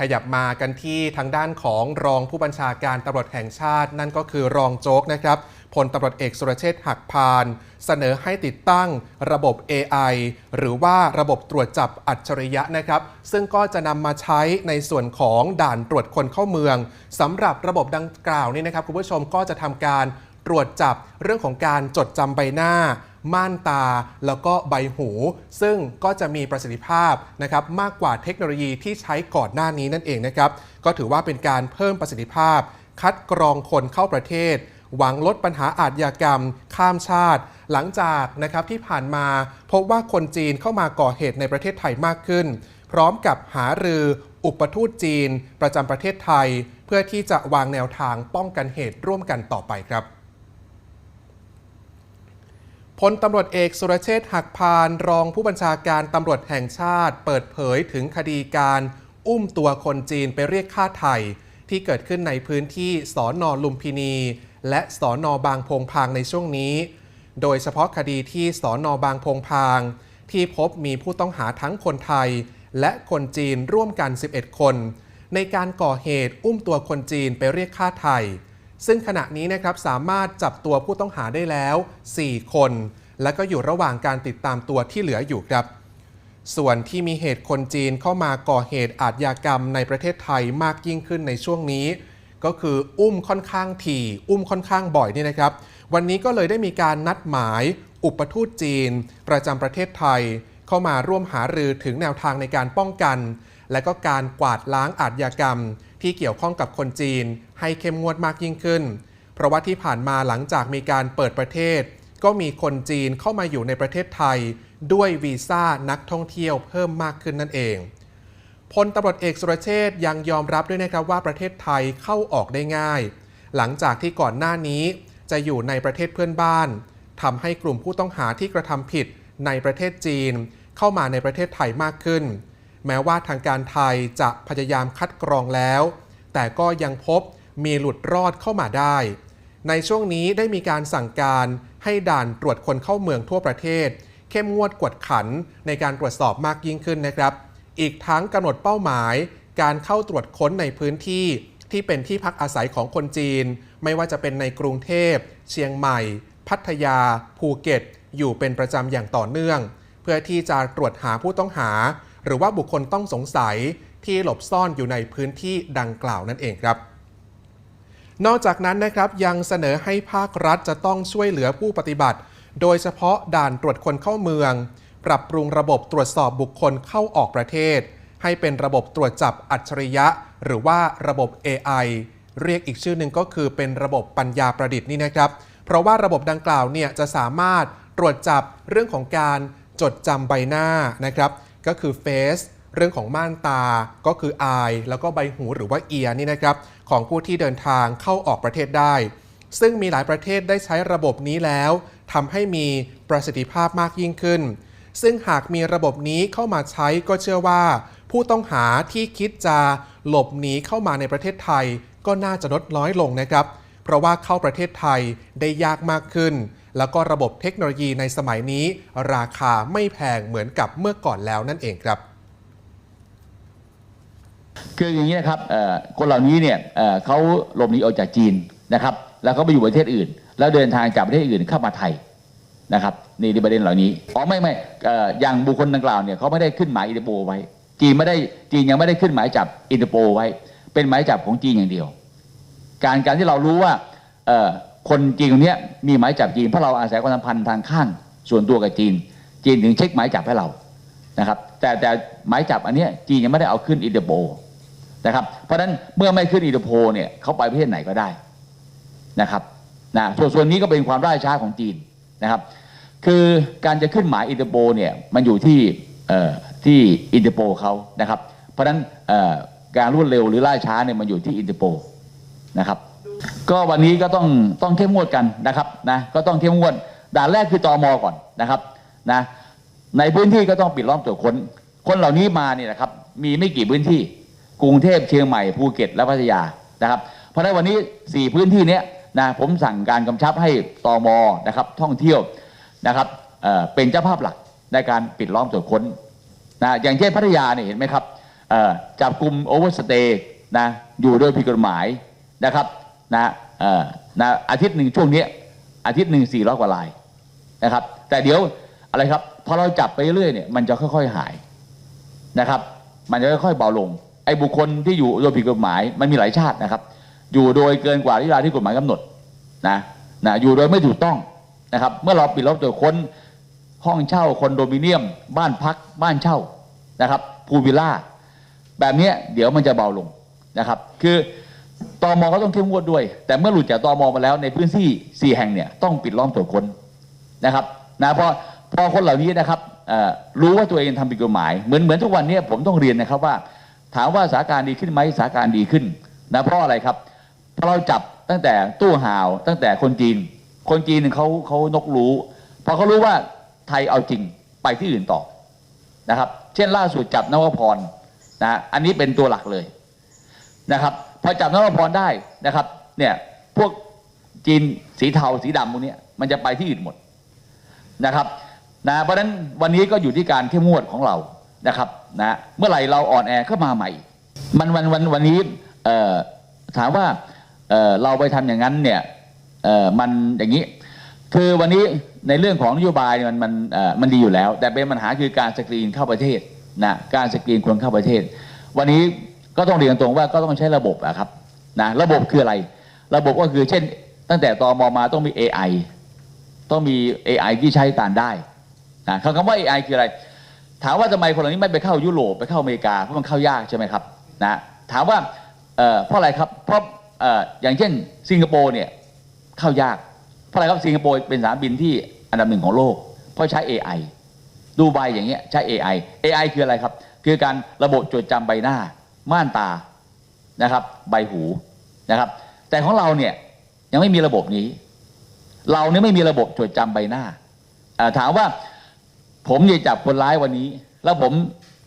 ขยับมากันที่ทางด้านของรองผู้บัญชาการตำรวจแห่งชาติ นั่นก็คือรองโจ๊กนะครับพลตำรวจเอกสุรเชษฐ์หักพาน เสนอให้ติดตั้งระบบ AI หรือว่าระบบตรวจจับอัจฉริยะนะครับ ซึ่งก็จะนำมาใช้ในส่วนของด่านตรวจคนเข้าเมืองสำหรับระบบดังกล่าวนี่นะครับ คุณผู้ชมก็จะทำการตรวจจับเรื่องของการจดจำใบหน้า ม่านตา แล้วก็ใบหู ซึ่งก็จะมีประสิทธิภาพนะครับมากกว่าเทคโนโลยีที่ใช้ก่อนหน้านี้นั่นเองนะครับ ก็ถือว่าเป็นการเพิ่มประสิทธิภาพ คัดกรองคนเข้าประเทศ หวังลดปัญหาอาทยากรรม ข้ามชาติ หลังจากนะครับที่ผ่านมาพบว่าคนจีนเข้ามาก่อเหตุในประเทศไทยมากขึ้น พร้อมกับหารืออุปทูตจีน ประจำประเทศไทย เพื่อที่จะวางแนวทางป้องกันเหตุร่วมกันต่อไปครับ พลตำรวจเอกสุรเชษฐ์หักพานรองผู้บัญชาการตำรวจแห่งชาติ เปิดเผยถึงคดีการอุ้มตัวคนจีนไปเรียกค่าไถ่ที่เกิดขึ้นในพื้นที่สอนอลุมพินี และสอนอบางพงพางในช่วงนี้ โดยเฉพาะคดีที่สอนอบางพงพาง ที่พบมีผู้ต้องหาทั้งคนไทย และคนจีนร่วมกัน 11 คน ในการก่อเหตุอุ้มตัวคนจีนไปเรียกค่าไถ่ ซึ่งขณะนี้นะครับสามารถจับตัวผู้ต้องหาได้แล้ว 4 คน และก็อยู่ระหว่างการติดตามตัวที่เหลืออยู่ครับ ส่วนที่มีเหตุคนจีนเข้ามาก่อเหตุอาทยากรรมในประเทศไทยมากยิ่งขึ้นในช่วงนี้ ก็คืออุ้มค่อนข้างถี่ อุ้มค่อนข้างบ่อยนี่นะครับ วันนี้ก็เลยได้มีการนัดหมาย อุปทูตจีน ประจำประเทศไทย เข้ามาร่วมหารือถึงแนวทางในการป้องกัน และก็การกวาดล้างอาทยากรรม ที่เกี่ยวข้องกับคนจีนให้เข้มงวดมากยิ่งขึ้น เพราะว่าที่ผ่านมาหลังจากมีการเปิดประเทศ ก็มีคนจีนเข้ามาอยู่ในประเทศไทย ด้วยวีซ่านักท่องเที่ยวเพิ่มมากขึ้นนั่นเองพลตำรวจเอกสุรเชษยังยอมรับด้วยนะครับว่าประเทศไทยเข้าออกได้ง่าย หลังจากที่ก่อนหน้านี้ จะอยู่ในประเทศเพื่อนบ้านทำให้กลุ่มผู้ต้องหาที่กระทำผิดในประเทศจีน เข้ามาในประเทศไทยมากขึ้น แม้ว่าทางการไทยจะพยายามคัดกรองแล้ว แต่ก็ยังพบมีหลุดรอดเข้ามาได้ ในช่วงนี้ได้มีการสั่งการให้ด่านตรวจคนเข้าเมืองทั่วประเทศ เข้มงวดกวดขันในการตรวจสอบมากยิ่งขึ้นนะครับ อีกทั้งกำหนดเป้าหมาย การเข้าตรวจค้นในพื้นที่ที่เป็นที่พักอาศัยของคนจีน ไม่ว่าจะเป็นในกรุงเทพ เชียงใหม่ พัทยา ภูเก็ต อยู่เป็นประจำอย่างต่อเนื่อง เพื่อที่จะตรวจหาผู้ต้องหา หรือว่าบุคคลต้องสงสัยที่หลบซ่อนอยู่ในพื้นที่ดังกล่าวนั่นเองครับ นอกจากนั้นนะครับยังเสนอให้ภาครัฐจะต้องช่วยเหลือผู้ปฏิบัติ โดยเฉพาะด่านตรวจคนเข้าเมือง ปรับปรุงระบบตรวจสอบบุคคลเข้าออกประเทศ ให้เป็นระบบตรวจจับอัจฉริยะ หรือว่าระบบ AI เรียกอีกชื่อหนึ่งก็คือเป็นระบบปัญญาประดิษฐ์นี่นะครับ เพราะว่าระบบดังกล่าวเนี่ยจะสามารถตรวจจับเรื่องของการจดจำใบหน้านะครับ ก็คือ Face เรื่องของม่านตาก็คือ Eye แล้วก็ใบหูหรือว่า Ear นี่นะครับของผู้ที่เดินทางเข้าออกประเทศได้ ซึ่งมีหลายประเทศได้ใช้ระบบนี้แล้วทำให้มีประสิทธิภาพมากยิ่งขึ้น ซึ่งหากมีระบบนี้เข้ามาใช้ก็เชื่อว่า ผู้ต้องหาที่คิดจะหลบหนีเข้ามาในประเทศไทย ก็น่าจะลดน้อยลงนะครับ เพราะว่าเข้าประเทศไทยได้ยากมากขึ้น แล้วก็ระบบเทคโนโลยีในสมัยนี้ ราคาไม่แพงเหมือนกับเมื่อก่อนแล้วนั่นเองครับคืออย่างนี้นะครับคนเหล่านี้เนี่ยเขาหลบหนีออกจากจีนนะครับแล้วเขาไปอยู่ประเทศอื่น แล้วเดินทางจากประเทศอื่นเข้ามาไทยนะครับนี่ในประเด็นเหล่านี้อ๋อไม่ไม่อย่างบุคคลดังกล่าวเนี่ยเขาไม่ได้ขึ้นหมายอินเตอร์โปไว้ จีนไม่ได้จีนยังไม่ได้ขึ้นหมายจับอินเตอร์โปไว้ เป็นหมายจับของจีนอย่างเดียว การการที่เรารู้ว่า คนจีนคนนี้มีหมายจับจีนเพราะเราอาศัยความสัมพันธ์ทางข้างส่วนตัวกับจีน จีนถึงเช็คหมายจับให้เรานะครับ แต่แต่หมายจับอันนี้จีนยังไม่ได้เอาขึ้นอินเตอร์โปนะครับเพราะฉะนั้นเมื่อไม่ขึ้นอินเตอร์โพลเนี่ยเขาไปประเทศไหนก็ได้นะครับนะส่วนส่วนนี้ก็เป็นความล่าช้าของจีนนะครับ คือการจะขึ้นหมายอินเตอร์โพลเนี่ยมันอยู่ที่เอ่อที่อินเตอร์โพลเขานะครับ เพราะฉะนั้นเอ่อการรวดเร็วหรือล่าช้าเนี่ยมันอยู่ที่อินเตอร์โพลนะครับ ก็วันนี้ก็ต้องต้องเข้มงวดกันนะครับนะก็ต้องเข้มงวดด่านแรกคือตอมก่อนนะครับนะในพื้นที่ก็ต้องปิดล้อมตรวจค้น คนเหล่านี้มาเนี่ยนะครับ มีไม่กี่พื้นที่กรุงเทพเชียงใหม่ภูเก็ตและพัทยานะครับ เพราะฉะนั้นวันนี้ 4 พื้นที่เนี้ยนะผมสั่งการกำชับให้ตอมนะครับท่องเที่ยวนะครับเเป็นเจ้าภาพหลักในการปิดล้อมตรวจค้นนะอย่างเช่นพัทยาเนี่ยเห็นไหมครับจับกลุ่มโอเวอร์สเตย์นะอยู่โดยผิดกฎหมายนะครับ นะเอ่อนะอาทิตย์หนึ่งช่วงนี้อาทิตย์หนึ่งสี่ร้อยกว่ารายนะครับ แต่เดี๋ยวอะไรครับพอเราจับไปเรื่อยเนี่ยมันจะค่อย ๆหายนะครับ มันจะค่อยๆเบาลง ไอ้บุคคลที่อยู่โดยผิดกฎหมายมันมีหลายชาตินะครับ อยู่โดยเกินกว่าที่เวลาที่กฎหมายกำหนดนะนะอยู่โดยไม่ถูกต้องนะครับ เมื่อเราปิดล้อมตรวจค้นห้องเช่าคอนโดมิเนียม บ้านพักบ้านเช่านะครับพูวิลล่าแบบนี้เดี๋ยวมันจะเบาลงนะครับ คือ ตอมก็ต้องเข้มงวดด้วย แต่เมื่อหลุดจากตอมมาแล้วในพื้นที่สี่แห่งเนี่ยต้องปิดล้อมตรวจค้นนะครับนะพอพอคนเหล่านี้นะครับรู้ว่าตัวเองทำผิดกฎหมาย เหมือนเหมือนทุกวันนี้ผมต้องเรียนนะครับว่า ถามว่าสถานการณ์ดีขึ้นไหมสถานการณ์ดีขึ้นนะเพราะอะไรครับเพราะเราจับตั้งแต่ตู้ห่าว ตั้งแต่คนจีน คนจีนเขาเขานกรู้พอเขารู้ว่าไทยเอาจริงไปที่อื่นต่อนะครับ เช่นล่าสุดจับนวพรนะอันนี้เป็นตัวหลักเลยนะครับ พอจับนวพรได้นะครับเนี่ยพวกจีนสีเทาสีดำพวกนี้มันจะไปที่อื่นหมดนะครับนะเพราะฉะนั้นวันนี้ก็อยู่ที่การเข้มงวดของเรานะครับนะเมื่อไหร่เราอ่อนแอก็มาใหม่ มันวันวันวันนี้เอ่อถามว่าเอ่อเราไปทำอย่างนั้นเนี่ยเอ่อมันอย่างนี้ คือวันนี้ในเรื่องของนโยบายเนี่ยมันมันเอ่อมันดีอยู่แล้ว แต่เป็นปัญหาคือการสกรีนเข้าประเทศนะการสกรีนคนเข้าประเทศ วันนี้ ก็ต้องเรียนตรงว่าก็ต้องใช้ระบบอะครับนะระบบคืออะไร ระบบก็คือเช่น ตั้งแต่ตอมมาต้องมี AI ต้องมี AI ที่ใช้การได้นะคำว่า AI คืออะไร ถามว่าทำไมคนเหล่านี้ไม่ไปเข้ายุโรปไปเข้าอเมริกาเพราะมันเข้ายากใช่ไหมครับนะถามว่าเพราะอะไรครับเพราะอย่างเช่น สิงคโปร์เนี่ยเข้ายากเพราะอะไรครับสิงคโปร์เป็นสนามบินที่อันดับหนึ่งของโลก เพราะใช้ AI ดูไบอย่างเงี้ยใช้ AI AI คืออะไรครับ คือการระบบจดจำใบหน้า ม่านตานะครับ ใบหูนะครับ แต่ของเราเนี่ยยังไม่มีระบบนี้ เราเนี่ยไม่มีระบบจดจำใบหน้า ถามว่าผมจะจับคนร้ายวันนี้ แล้วผม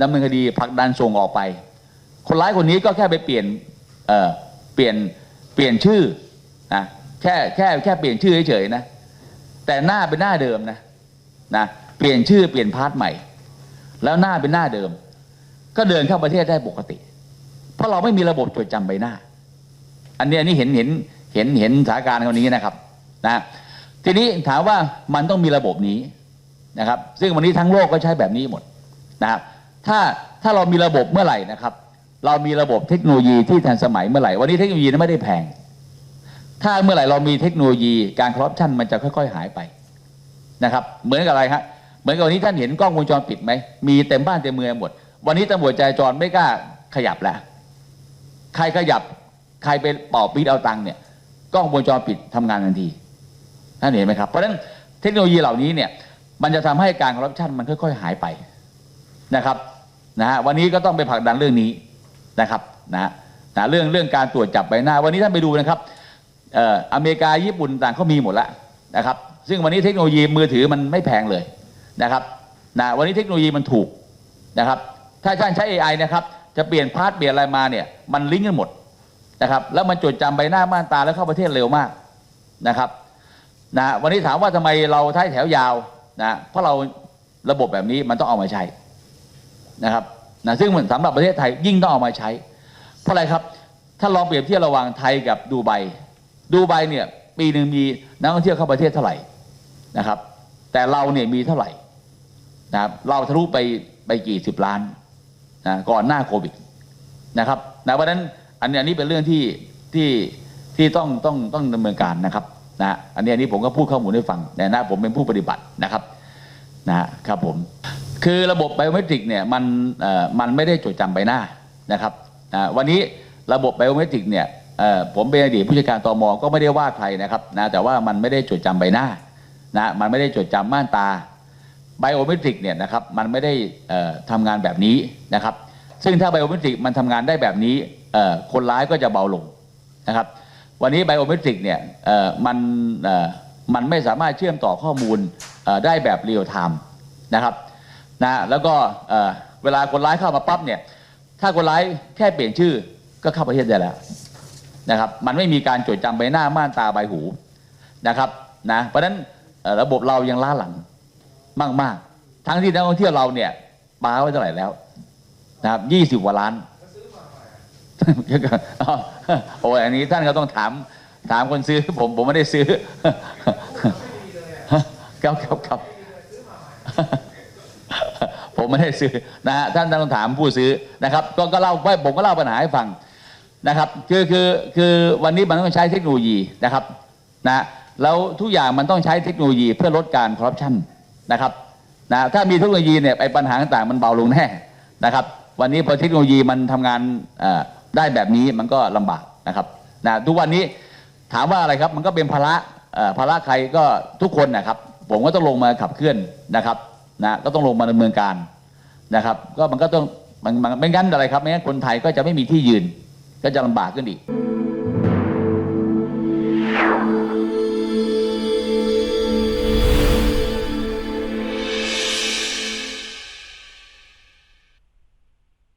ดำเนินคดีผลักดันส่งออกไป คนร้ายคนนี้ก็แค่ไปเปลี่ยนเเปลี่ยนเปลี่ยนชื่อนะแค่แค่แค่เปลี่ยนชื่อเฉยๆนะแต่หน้าเป็นหน้าเดิมนะนะเปลี่ยนชื่อเปลี่ยนพาร์ทใหม่ แล้วหน้าเป็นหน้าเดิม ก็เดินเข้าประเทศได้ปกติ เพราะเราไม่มีระบบจดจำใบหน้า อันนี้อันนี้เห็นเห็นเห็นเห็นสถานการณ์คนนี้นะครับนะทีนี้ถามว่ามันต้องมีระบบนี้นะครับ ซึ่งวันนี้ทั้งโลกก็ใช้แบบนี้หมดนะครับถ้าถ้าเรามีระบบเมื่อไหร่นะครับ เรามีระบบเทคโนโลยีที่ทันสมัยเมื่อไหร่ วันนี้เทคโนโลยีนั้นไม่ได้แพง ถ้าเมื่อไหร่เรามีเทคโนโลยีการคอร์รัปชันมันจะค่อย ๆ หายไปนะครับ เหมือนกับอะไรฮะเหมือนกับวันนี้ท่านเห็นกล้องวงจรปิดไหมมีเต็มบ้านเต็มเมืองหมด วันนี้ตำรวจจราจรไม่กล้าขยับแล้ว ใครขยับใครไปเป่าปีดเอาตังค์เนี่ยกล้องวงจรปิดทำงานทันทีท่านเห็นไหมครับ เพราะฉะนั้นเทคโนโลยีเหล่านี้เนี่ยมันจะทำให้การคอร์รัปชันมันค่อย ๆ หายไปนะครับนะฮะวันนี้ก็ต้องไปผลักดันเรื่องนี้นะครับนะฮะนะเรื่องเรื่องการตรวจจับใบหน้า วันนี้ท่านไปดูนะครับเอ่ออเมริกาญี่ปุ่นต่างเขามีหมดแล้วนะครับซึ่งวันนี้เทคโนโลยีมือถือมันไม่แพงเลยนะครับนะวันนี้เทคโนโลยีมันถูกนะครับถ้าท่านใช้ AI นะครับ จะเปลี่ยนพาสเปลี่ยนอะไรมาเนี่ยมันลิงก์กันหมดนะครับแล้วมันจดจำใบหน้าม่านตาแล้วเข้าประเทศเร็วมากนะครับนะวันนี้ถามว่าทำไมเราท้ายแถวยาวนะเพราะเราระบบแบบนี้มันต้องเอามาใช้นะครับนะซึ่งมันสำหรับประเทศไทยยิ่งต้องเอามาใช้ เพราะอะไรครับ ถ้าลองเปรียบเทียบระหว่างไทยกับดูไบดูไบเนี่ยปีหนึ่งมีนักท่องเที่ยวเข้าประเทศเท่าไหร่นะครับ แต่เราเนี่ยมีเท่าไหร่นะครับเราทะลุไปไปกี่สิบล้าน นะก่อนหน้าโควิดนะครับนะเพราะฉะนั้นอันนี้อันนี้เป็นเรื่องที่ที่ที่ต้องต้องต้องดำเนินการนะครับนะอันนี้อันนี้ผมก็พูดข้อมูลให้ฟังในฐานะผมเป็นผู้ปฏิบัตินะครับนะครับผมคือระบบไบโอเมตริกเนี่ยมันเอ่อมันไม่ได้จดจำใบหน้านะครับอ่าวันนี้ระบบไบโอเมตริกเนี่ยเอ่อผมเป็นอดีตผู้จัดการตมก็ไม่ได้ว่าใครนะครับนะแต่ว่ามันไม่ได้จดจำใบหน้านะมันไม่ได้จดจำม่านตา ไบโอเมตริกเนี่ยนะครับมันไม่ได้เอ่อทำงานแบบนี้นะครับ ซึ่งถ้าไบโอเมตริกมันทำงานได้แบบนี้คนร้ายก็จะเบาลงนะครับ วันนี้ไบโอเมตริกเนี่ยมันมันไม่สามารถเชื่อมต่อข้อมูลได้แบบเรียลไทม์นะครับนะแล้วก็เวลาคนร้ายเข้ามาปั๊บเนี่ยถ้าคนร้ายแค่เปลี่ยนชื่อก็เข้าประเทศได้แล้วนะครับ มันไม่มีการจดจำใบหน้าม่านตาใบหูนะครับนะเพราะฉะนั้นระบบเรายังล้าหลัง มากๆ ทั้งที่นักท่องเที่ยวเราเนี่ยปาไว้เท่าไหร่แล้ว นะครับยี่สิบกว่าล้านอ๋อโอ้ยอันนี้ท่านก็ต้องถามถามคนซื้อผมผมไม่ได้ซื้อครับครับครับผมไม่ได้ซื้อนะฮะท่านต้องถามผู้ซื้อนะครับ ก็ก็เล่าไว้ผมก็เล่าปัญหาให้ฟังนะครับ คือคือคือวันนี้มันต้องใช้เทคโนโลยีนะครับนะแล้วทุกอย่างมันต้องใช้เทคโนโลยีเพื่อลดการคอร์รัปชัน นะครับนะถ้ามีเทคโนโลยีเนี่ยไอ้ปัญหาต่างๆมันเบาลงแน่นะครับ วันนี้พอเทคโนโลยีมันทำงานได้แบบนี้มันก็ลำบากนะครับนะทุกวันนี้ถามว่าอะไรครับมันก็เป็นภาระภาระใครก็ทุกคนนะครับผมก็ต้องลงมาขับเคลื่อนนะครับนะก็ต้องลงมาดำเนินการนะครับ ก็มันก็ต้องมันไม่งั้นอะไรครับไม่งั้นคนไทยก็จะไม่มีที่ยืน ก็จะลำบากขึ้นอีก